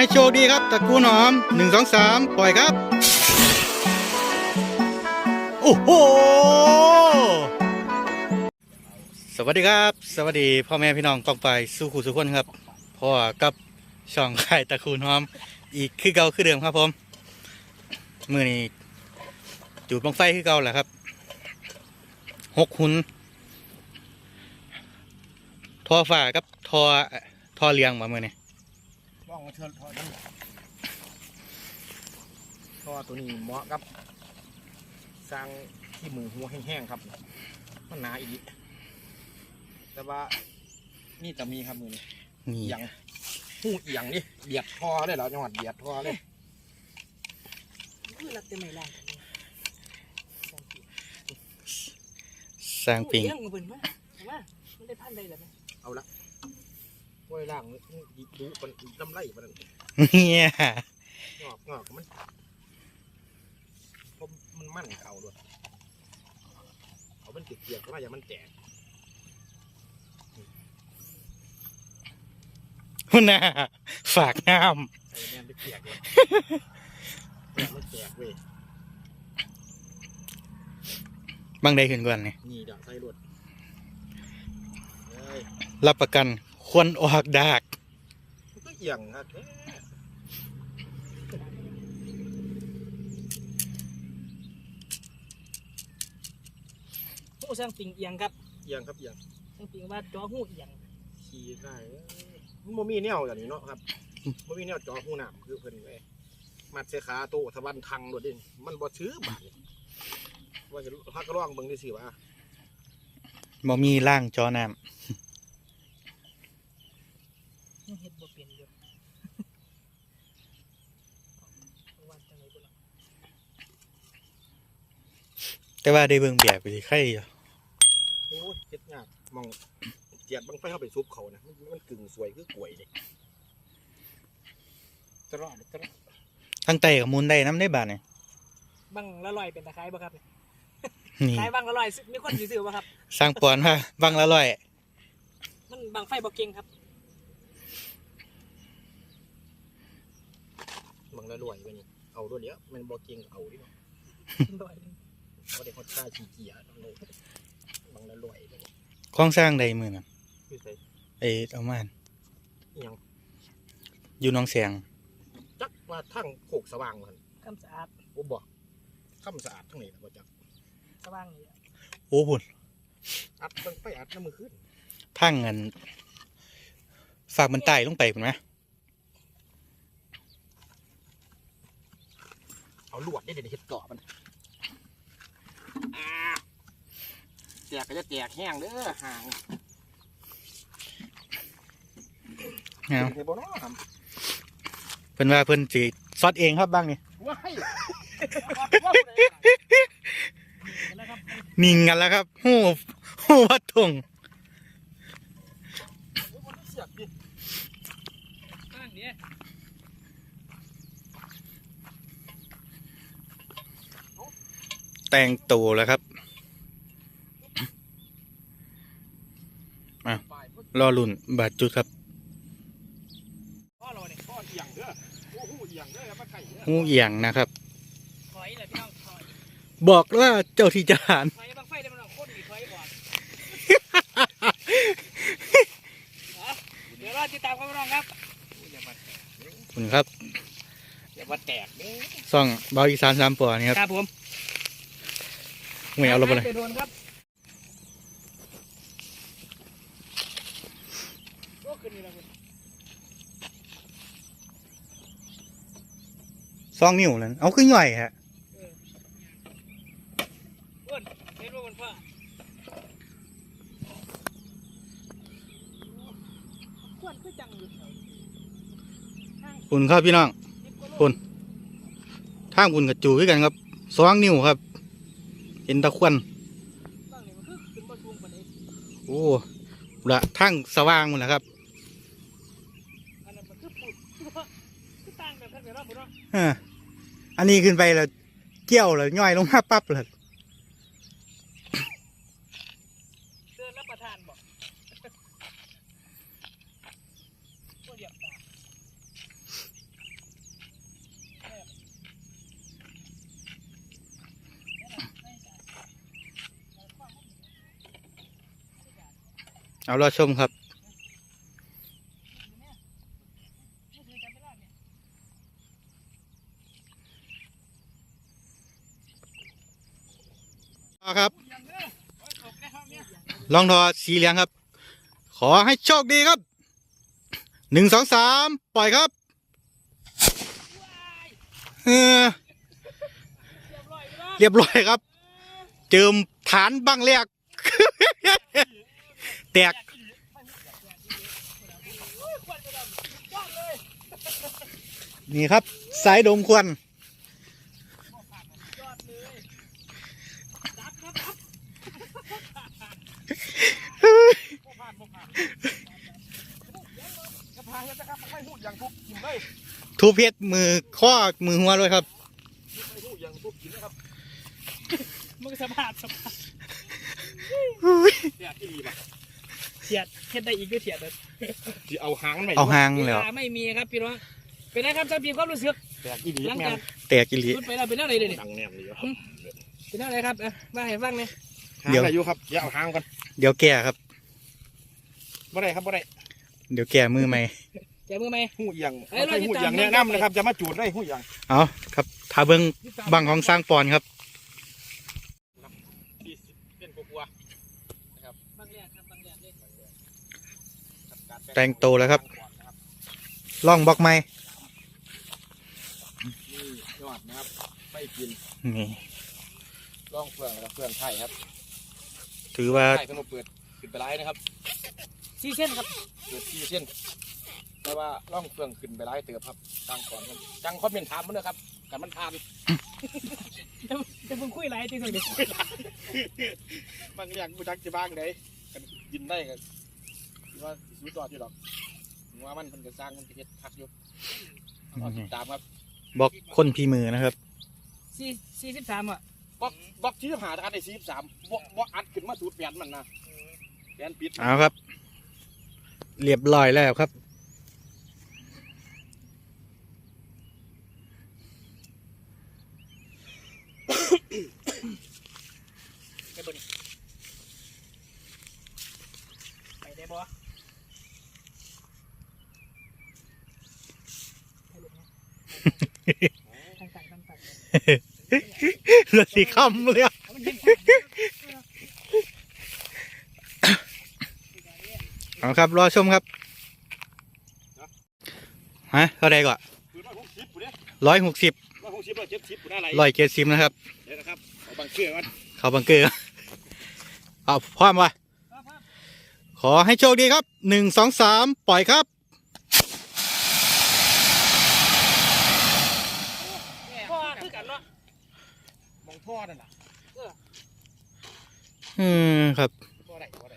อให้โชคดีครับตระกูลหอมหนึ่งสองสามปล่อยครับ โอ้โห สวัสดีครับ สวัสดีพ่อแม่พี่น้องกองไปสู้ขู่สุขคนครับพ่อกับช่องไข่ตระกูลหอม อีกคือเก่าคือเดิมครับผมมือนี้จูดบังไฟคือเก่าแหละครับหกหุนทอฝ่ากับทอทอเลียงมาเมื่อนี้ ลองมาเชิญทอดนั่ทอตัวนี้เหมาะกับ สร้างที่มือหัวแห้งๆครับ มันหนาอีกแต่ว่านี่จะมีครับมือนี้นี่เอียงหูเอียงนี่เบียดทอเลยเหรอจังหวัดเบียดทอเลยคือรับแต่ไม่ล่างสร้างปิงเลี้ยงเบิ่นมาแต่ว่ามันได้พันได้แล้วไหมกล้ วยล่างนี่ดิดูมันน้ำไหลมันนั่นเนี่ยงอกงอกมันเพราะมันมั่นเอาด้วยเอามันเกียกๆก็ว่าอย่ามันแตกหุ่นน่ะฝากน้ไอ้แม่นไปเกียกเลยแตกมันแตกเว้ยำบางใดขึ้นก่อนนี่นี่ดอกไส้รวดเอ้ย รับประกัน ควรออกดากมันก็เอียงครับแท้หูสร้างปิงเอียงครับเอียงครับเอียงสร้างปิงว่าจอหูเอียงขี่ได้เอ้ยมันบ่มีแนวอย่างนี้เนาะครับบ่มีแนวจอหูน้ำคือเพิ่นเว้ยมัดเสขาโตทะวันทังโดดเด่นมันบ่ซื้อบาดนี่ว่าจะพักก็ร้องเบิ่งได้สิว่าบ่มีร่างจอน้ยังเฮ็ดบ่เป็นอยู่ว่าจังไหนบ่ล่ะำ แต่ว่าได้เบิ่งแบบไปสิใครอยู่โอ้ยเฮ็ดยากมองเจียดบังไฟเข้าไปซุปเขานะมันมันกึ่งสวยคือกล้วยนี่ตรอดตรอดทั้งไตกับมูลได้น้ำได้บาดนี่บังละลอยเป็นตะไคร้บ่ครับเนี่ยนี่ขายบังละลอยมีคนสิซื้อบ่ครับ สร้างปอนว่าบางละร้อย มันบังไฟบ่เก่งครับบังละรวยไปนี่เอาด้วยเดี๋ยวมันบ่เก่งเอาดิเนาะลอย หนึ่งบ่ได้ฮอดค่าขี้เกียจเอาเลยบังละรวยไปนี่ของสร้างใดมือน่ะคือใส่ไอ้เอามาอีหยังอยู่หน้องแสงจักว่าทั้งโคกสว่างมันคำสะอาดโอ้บอกคำสะอาดทั้งนี้นะบ่จักสว่างนี่โอ้พุ่นอัดมันไปอัดน้ำมือขึ้นทางเงินฝากมันไต่ลงไปพุ่นไหมเอาลวดได้เดี๋ยวเฮ็ดเกาะมันอ่า แตกก็จะแตกแห้งเด้อห่างเอาเฮ็ดบ่เนาะครับเพิ่นว่าเพิ่นสิซอดเองครับบ้างนี่ว้ายแล้วครับนิ่งกันแล้วครับหู้หู้วัดทง มันเสียบดิ ข้างนี้ แต่งตัวแล้วครับปลายมันรอลุ่นบาดจุดครับพ่อเราเนี่ยพ่อเอียงเด้อโอ้โหเอียงเด้อมาไก่เด้อหูเอียงนะครับถอยเลยพี่น้องถอยบอกว่าเจ้าที่จานถอยบังไฟได้มันเอาโคตรดีถอยก่อนเดี๋ยวรอติดตามกันพี่น้องครับอย่ามาแตกเด้อคุณครับอย่ามาแตกเด้อซ่องเบาอีสานสามปอนี่ครับครับผม ไม่เอาลงไปเลยโดนครับโอ้ขึ้นนี่แล้วคุณซองนิ้วนั่นเอาขึ้นหน่อยฮะอ้วนเห็นว่ามันฟ้าอ้วนคือจังอยู่แถวห้างคุณครับพี่น้องคุณทางคุณกับจูด้วยกันครับซองนิ้วครับ เห็นตะควันบ้างนี่มันคือขึ้นมาสูงกว่านี้โอ้ละทางสว่างหมดแล้วครับอันนั้นมันคือปุดคือต่างแบบกันไปรอบหมดเนาะอ่าอันนี้ขึ้นไปแล้วเกี่ยวแล้วย่อยลงมาปั๊บเลย เดินรับประทานบอกพวกเหยียบตา เอารอชมครับ ครับลองทอสีเหลืองครับ ขอให้โชคดีครับหนึ่งสองสามปล่อยครับเรียบร้อยครับ เจิมฐานบังแรก แตก นี่ครับ สายดมควันกระพายนะครับไม่หูอย่างทุกกินเลยทูเพชรมือข้อมือหัวเลยครับไม่หูอย่างทุกกินนะครับมึงสภาพสภาพเสียที่ดี ป่ะเสียดเฮ็ดได้อีกด้วยเสียดเลยที่เอาหางมันไปเอาหางเวแล้วลาไม่มีครับพี่น้องเป็นไงครับท่านพี่ความรู้สึกแตกที่ดีหลังแม่จากงแตกกิลิขึ้นไปแล้วเป็นอะไรเลยเนี่ยดังแนมเลยครับเป็นอะไรครับอะมาให้ฟังเนี่ยหางเดี๋ยวอะไรอยู่ครับอย่าเอาหางกันเดี๋ยวแก่ครับ บ่ได้ครับบ่ได้เดี๋ยวแก่มือใหม่แจมือไหม หูอย่างเอ้ยเราไม่หูติดตามอย่างแนะนำนะครับจะมาจูดได้หูอย่างเอาครับทาเบิงบังของสร้างปอนครับ ที่เป็นกลัว บางแรกครับบางแรกเลยแต่งโตวแล้วครับ ล่องบล็อกไม้นี่ยอดนะครับ ไม่กิน นี่ร่องเฟืองนะครับเฟืองไทยครับถือว่าไทยเพิ่งมาเปิดขึ้นไปไล่นะครับซีเส้นครับ เปิดที่เส้น แต่ว่าร่องเฟืองขึ้นไปไล่เติบครับตั้งก่อนครับจังคอมเมนต์ถามมันนะครับกันมันทานจะจะเพิ่งคุยไรจริงๆเดี๋ยวบางอย่างบูจักจะบ้างไดกันกินได้กันว่าสูตรที่หรอกว่ามันมันจะสร้างมันจะเฮ็ดพักอยู่เอาติดตามครับบล็อกคนพีมือนะครับซีซีสิบสามอะบล็อกบล็อกที่หาทางได้สี่สามบล็อกบล็อกอัดขึ้นมาสูตรแปดมันนะแปดปิดเอาครับ เรียบร้อยแล้วครับ ไปบนนี้ไปได้บ่ให้ลูกนะตั้งใจตั้งใจ เหลือสีคำเลยอะเอามันยิงเอาครับ รอชมครับ ฮะเท่าไรก่อนปืนร้อยหกสิบปุ๊เนี่ยร้อยหกสิบร้อยหกสิบร้อยเจ็ดสิบปุ๊ได้ไรร้อยเจ็ดสิบนะครับเดี๋ยวนะครับเอาบังเกือกันเขาบังเกอร์เอาพร้อมวะขอให้โชคดีครับหนึ่งสองสามปล่อยครับ พ่อคือกันเนาะ มองท่อนั่นน่ะ อืมครับท่อไหนท่อไหน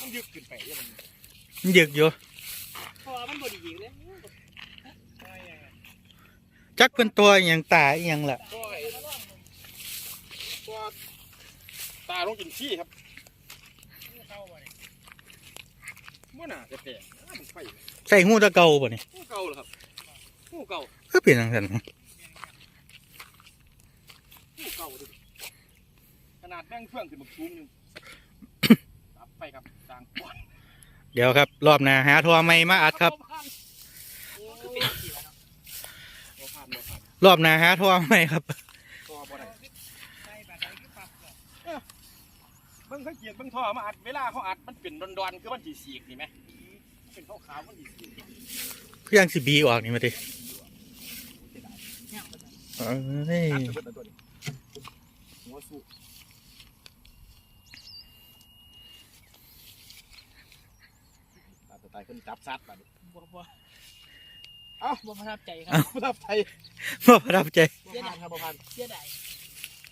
มันยึกขึ้นไปยังมันยึกอยู่พ่อมันบ่ดีอีกเลยจักเป็นตัวอหย่างตาอหย่างละท่อไอ้ท่อตาลงกินขี้ครับเมื่อหน่าจะแตกอ้าวมันไฟใส่หูตะเกาป่ะนี่หูเก่าเหรอครับหูเก่าก็เป็นอย่างนั้น หูเก่าดิข นาดแม่งเครื่องขึ้นมาซุ้มหนึงรับไปครับจางปวดเดี๋ยวครับ รอบหน้าหาทัวร์ไม่มาอัดครับคือเป็นสีแล้วบ่ผ่านบ่ผ่านรอบหน้าหาทัวร์ไม่ครับท่อบ่ได้ใช่แบบไหนคือปรับเหรอเบิ่งสังเกตเบิ่งท่อมาอัดเวลาเขาอัดมันเป็นดอนๆคือมันสีสีกนี่ไหมมันเป็นขาวๆมันสีสีกเพื่อนสิบีออกนี่มาดิเนี่ย มันจะเอ้ยอัดไปเบิดแล้วตัวนี้หัวสู้ตาสไตล์เพิ่นจับซัดมาดิบ่บ่เอ้าบ่ประทับใจครัเอ้าบประทับใจบ่ประทับใจบ่ผ่านครับบ่ผ่านเสียดาย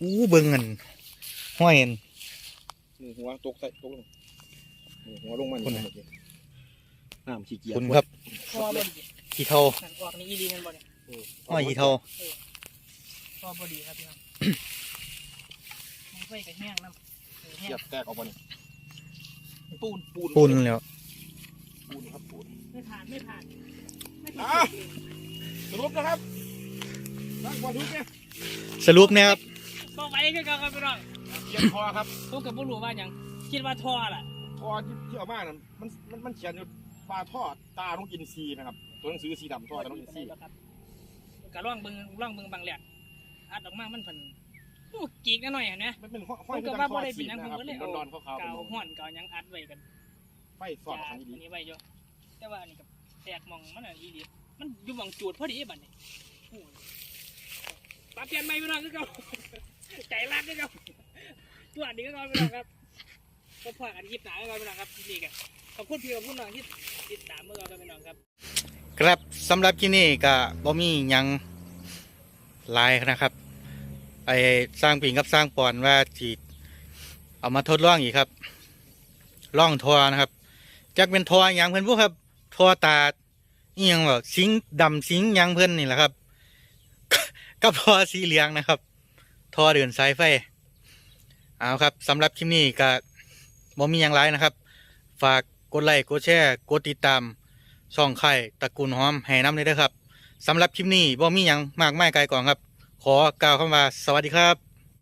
อู้เบิ่งเงินห้อยเงินหนึ่งหัวตกใส่ตกลงหนึ่งหัวลงมาหนึ่งหัวเมื่อกี้น้ำขี้เกียจคุณครับพ่อบ่ดีขี้เทาหันออกนี่อีดีนั่นบ่เนี่ยห้อยขี้เทาพ่อบ่ดีครับพี่น้องมันไฟกับแห้งน้ำเออแห้งเกียบแตกออกมานี่ปูนปูนปุ่นแล้วปูนครับปูน ไม่ผ่านไม่ผ่านไม่อะผ่านสรุปนะครับร่างความทุกข์เนี่ยสรุปเนี่ยครับบ่ไหวคือกันครับพี่น้องอเขียนคอครับผมกับผู้รู้ว่าหยังคิดว่าท่อล่ะคอที่ที่เอามาน่ะมันมันมันเขียนอยู่ปลาทอดตาน้องอินทรีนะครับ ตัวหนังสือสีดำทอดตาน้องอินทรีครับก็ร่องเบิ่งร่องเบิ่งบางแหลกอัดออกมามันเพิ่นโอ้กีกนิดหน่อยเห็นไหมมันเป็นห้ผอยมเป็ก็นว่าทบ่อดได้เป็สีนหยังผมนะครับก็เลยเป็นเอาร้อนๆขาวกาวๆห้อนกาวหยังอัดไว้กันไฟสอดจาอันอันนี้ดีนี้ไว้อยู่ แต่ว่าอันนี้ก็แตกหมองมันอะอีหลียมันอยู่หมองจูดพอดีบัดนี้โอ้ยปรับเปลี่ยนใหม่พี่น้องคือเก่าใจรักคือเก่าจวดดีก็ก่อนพี่น้องครับก็พอกันยิบหนาก็ก่อนพี่น้องครับนี่กันขอบคุณพี่กับผู้น้องที่ติดตามเมื่อเราพี่น้องครับ ครับสำหรับที่นี่ก็บ่มีหยังลายนะครับไอ้สร้างปิงกับสร้างปอนว่าจีดเอามาทดลองอีกครับล่องทอนะครับจักเป็นทอหยังเพิ่นผู้ครับ ทอตาเอียงแบบสิงดำสิงยังเพิ่อนนี่แหละครับกับทอสีเหลืองนะครับท่อเดินสายไฟเอาครับสำหรับคลิปนี้ก็บ่มีหยังหลายนะครับ ฝากกดไลค์กดแชร์กดติดตามช่องไข่ตระกูลหอมให้น้ำเลยเด้ครับสำหรับคลิปนี้บ่มีหยังมากไมายไกลก่อนครับ ขอกล่าวคำว่าสวัสดีครับ